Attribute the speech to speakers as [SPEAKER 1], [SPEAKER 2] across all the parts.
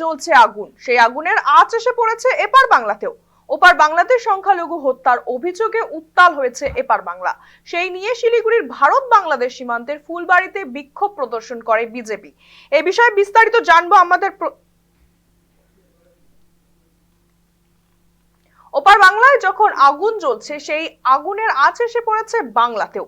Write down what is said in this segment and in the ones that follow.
[SPEAKER 1] জ্বলছে আগুন। সেই আগুনের আঁচ এসে পড়েছে এপার বাংলাতেও। ওপার বাংলাতে সংখ্যালঘু হত্যার অভিযোগে উত্তাল হয়েছে এপার বাংলা। সেই নিয়ে শিলিগুড়ির ভারত বাংলাদেশ সীমান্তের ফুলবাড়িতে বিক্ষোভ প্রদর্শন করে বিজেপি। এ বিষয়ে বিস্তারিত জানব আমাদের ওপার বাংলায় যখন আগুন জ্বলছে, সেই আগুনের আঁচ এসে পড়েছে বাংলাতেও।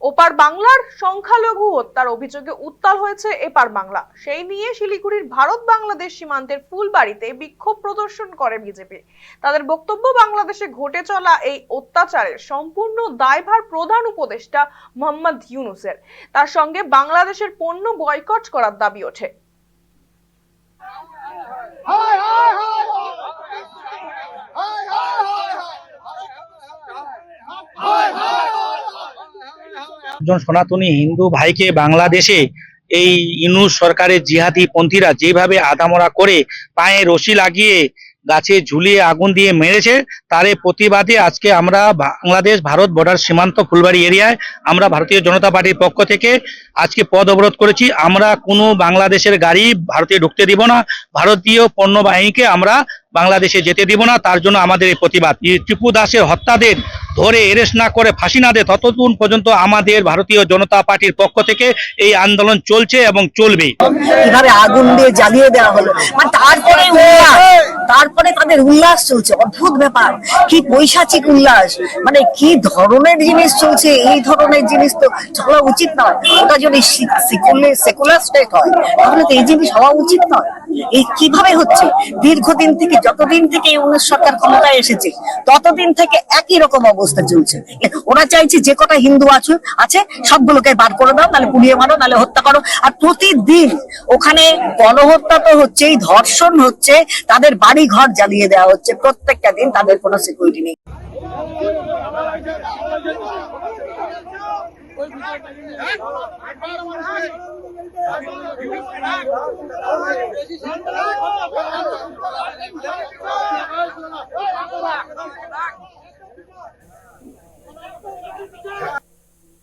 [SPEAKER 1] ওপার বাংলার সংখ্যালঘু হত্যার অভিযোগে উত্তাল হয়েছে এপার বাংলা। সেই নিয়ে শিলিগুড়ির ভারত বাংলাদেশ সীমান্তের ফুলবাড়িতে বিক্ষোভ প্রদর্শন করে বিজেপি। তাদের বক্তব্য, বাংলাদেশে ঘটে চলা এই অত্যাচারের সম্পূর্ণ দায়ভার প্রধান উপদেষ্টা মোহাম্মদ ইউনুসের। তার সঙ্গে বাংলাদেশের পণ্য বয়কট করার দাবি ওঠে।
[SPEAKER 2] একজন সনাতনী হিন্দু ভাইকে বাংলাদেশে এই ইনুস সরকারের জিহাদি পন্থীরা যেভাবে আধামরা করে পায়ে রশি লাগিয়ে গাছে ঝুলিয়ে আগুন দিয়ে মেরেছে, তার প্রতিবাদে আজকে আমরা বাংলাদেশ, ভারত বর্ডার সীমান্ত ফুলবাড়ি এরিয়ায় আমরা ভারতীয় জনতা পার্টির পক্ষ থেকে আজকে পদ অবরোধ করেছি। আমরা কোনো বাংলাদেশের গাড়ি ভারতে ঢুকতে দিব না। ভারতীয় পণ্য বাহিনীকে আমরা বাংলাদেশে যেতে দিব না তার জন্য আমাদের এই প্রতিবাদ। এই টিপু দাসের হত্যাদের ধরে এরেস্ট না করে ফাঁসি না দেয় ততদিন পর্যন্ত আমাদের ভারতীয় জনতা পার্টির পক্ষ থেকে এই আন্দোলন চলছে এবং চলবে।
[SPEAKER 3] কীভাবে আগুন দিয়ে জ্বালিয়ে দেওয়া হলো? মানে তারপরে তারপরে তাদের উল্লাস চলছে অদ্ভুত ব্যাপার। কি পৈশাচিক উল্লাস মানে কি ধরনের জিনিস চলছে এই ধরনের জিনিস তো চলা উচিত নয়। ওটা যদি সেকুলার স্টেট হয় তাহলে তো এই জিনিস হওয়া উচিত নয়। এই কীভাবে হচ্ছে? দীর্ঘদিন থেকে, যতদিন থেকে উনিশ সরকার ক্ষমতায় এসেছে, ততদিন থেকে একই রকম অবস্থা চলছে। ওরা চাইছে যে কটা হিন্দু আছে আছে, সবগুলোকে বার করে দাও, নাহলে পুড়িয়ে মারো, নাহলে হত্যা করো। আর প্রতিদিন ওখানে গণহত্যা তো হচ্ছেই, ধর্ষণ হচ্ছে, তাদের বাড়ি ঘর জ্বালিয়ে দেওয়া হচ্ছে, প্রত্যেকটা দিন তাদের কোনো সিকিউরিটি নেই। ওই